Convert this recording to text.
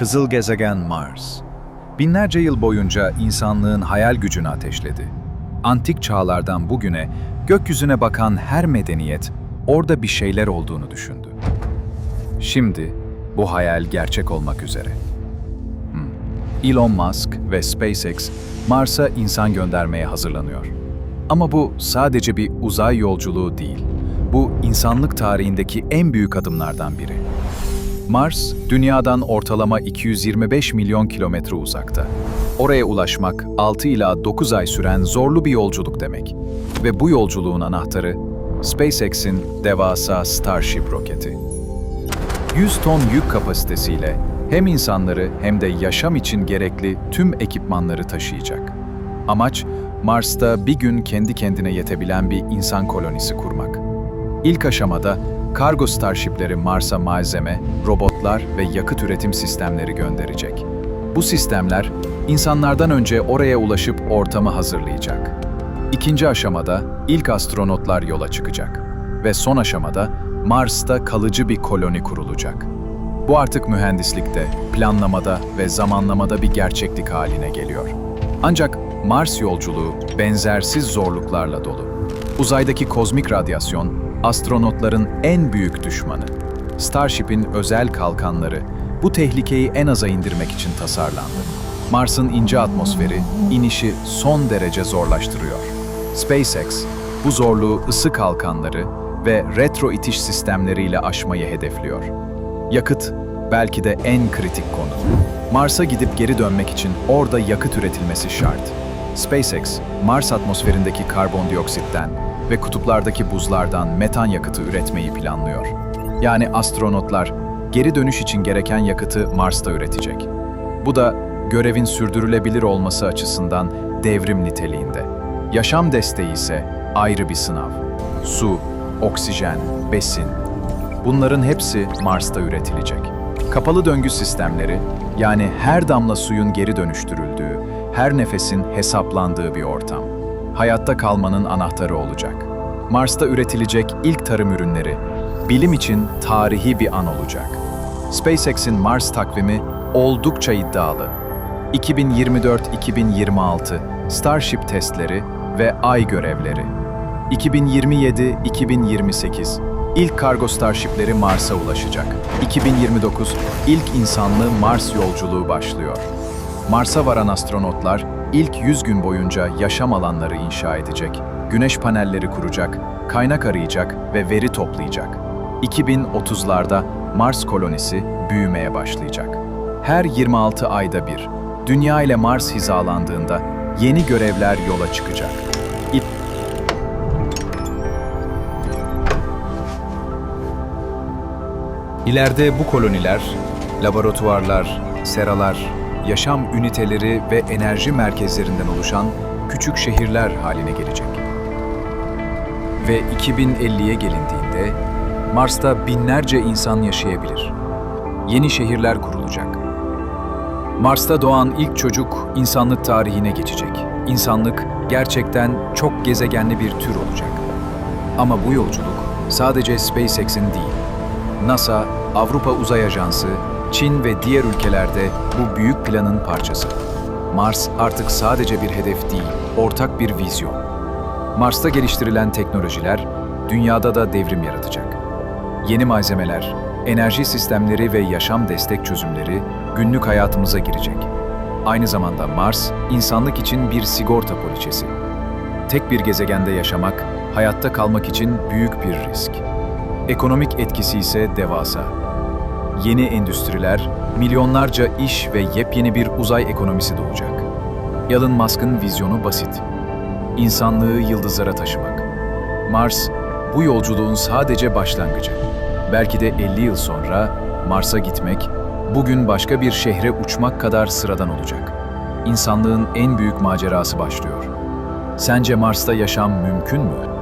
Kızıl gezegen Mars. Binlerce yıl boyunca insanlığın hayal gücünü ateşledi. Antik çağlardan bugüne gökyüzüne bakan her medeniyet orada bir şeyler olduğunu düşündü. Şimdi bu hayal gerçek olmak üzere. Hmm. Elon Musk ve SpaceX Mars'a insan göndermeye hazırlanıyor. Ama bu sadece bir uzay yolculuğu değil. Bu insanlık tarihindeki en büyük adımlardan biri. Mars, Dünya'dan ortalama 225 milyon kilometre uzakta. Oraya ulaşmak 6 ila 9 ay süren zorlu bir yolculuk demek. Ve bu yolculuğun anahtarı SpaceX'in devasa Starship roketi. 100 ton yük kapasitesiyle hem insanları hem de yaşam için gerekli tüm ekipmanları taşıyacak. Amaç, Mars'ta bir gün kendi kendine yetebilen bir insan kolonisi kurmak. İlk aşamada kargo starshipleri Mars'a malzeme, robotlar ve yakıt üretim sistemleri gönderecek. Bu sistemler insanlardan önce oraya ulaşıp ortamı hazırlayacak. İkinci aşamada ilk astronotlar yola çıkacak ve son aşamada Mars'ta kalıcı bir koloni kurulacak. Bu artık mühendislikte, planlamada ve zamanlamada bir gerçeklik haline geliyor. Ancak Mars yolculuğu benzersiz zorluklarla dolu. Uzaydaki kozmik radyasyon astronotların en büyük düşmanı. Starship'in özel kalkanları bu tehlikeyi en aza indirmek için tasarlandı. Mars'ın ince atmosferi inişi son derece zorlaştırıyor. SpaceX bu zorluğu ısı kalkanları ve retro itiş sistemleriyle aşmayı hedefliyor. Yakıt belki de en kritik konu. Mars'a gidip geri dönmek için orada yakıt üretilmesi şart. SpaceX, Mars atmosferindeki karbondioksitten ve kutuplardaki buzlardan metan yakıtı üretmeyi planlıyor. Yani astronotlar geri dönüş için gereken yakıtı Mars'ta üretecek. Bu da görevin sürdürülebilir olması açısından devrim niteliğinde. Yaşam desteği ise ayrı bir sınav. Su, oksijen, besin. Bunların hepsi Mars'ta üretilecek. Kapalı döngü sistemleri, yani her damla suyun geri dönüştürüldüğü, her nefesin hesaplandığı bir ortam. Hayatta kalmanın anahtarı olacak. Mars'ta üretilecek ilk tarım ürünleri, bilim için tarihi bir an olacak. SpaceX'in Mars takvimi oldukça iddialı. 2024-2026 Starship testleri ve Ay görevleri. 2027-2028 ilk kargo Starship'leri Mars'a ulaşacak. 2029 ilk insanlı Mars yolculuğu başlıyor. Mars'a varan astronotlar ilk 100 gün boyunca yaşam alanları inşa edecek, güneş panelleri kuracak, kaynak arayacak ve veri toplayacak. 2030'larda Mars kolonisi büyümeye başlayacak. Her 26 ayda bir, Dünya ile Mars hizalandığında yeni görevler yola çıkacak. İlk İleride bu koloniler, laboratuvarlar, seralar, yaşam üniteleri ve enerji merkezlerinden oluşan küçük şehirler haline gelecek. Ve 2050'ye gelindiğinde Mars'ta binlerce insan yaşayabilir. Yeni şehirler kurulacak. Mars'ta doğan ilk çocuk insanlık tarihine geçecek. İnsanlık gerçekten çok gezegenli bir tür olacak. Ama bu yolculuk sadece SpaceX'in değil. NASA, Avrupa Uzay Ajansı, Çin ve diğer ülkelerde bu büyük planın parçası. Mars artık sadece bir hedef değil, ortak bir vizyon. Mars'ta geliştirilen teknolojiler dünyada da devrim yaratacak. Yeni malzemeler, enerji sistemleri ve yaşam destek çözümleri günlük hayatımıza girecek. Aynı zamanda Mars, insanlık için bir sigorta poliçesi. Tek bir gezegende yaşamak, hayatta kalmak için büyük bir risk. Ekonomik etkisi ise devasa. Yeni endüstriler, milyonlarca iş ve yepyeni bir uzay ekonomisi doğacak. Elon Musk'ın vizyonu basit. İnsanlığı yıldızlara taşımak. Mars, bu yolculuğun sadece başlangıcı. Belki de 50 yıl sonra Mars'a gitmek, bugün başka bir şehre uçmak kadar sıradan olacak. İnsanlığın en büyük macerası başlıyor. Sence Mars'ta yaşam mümkün mü?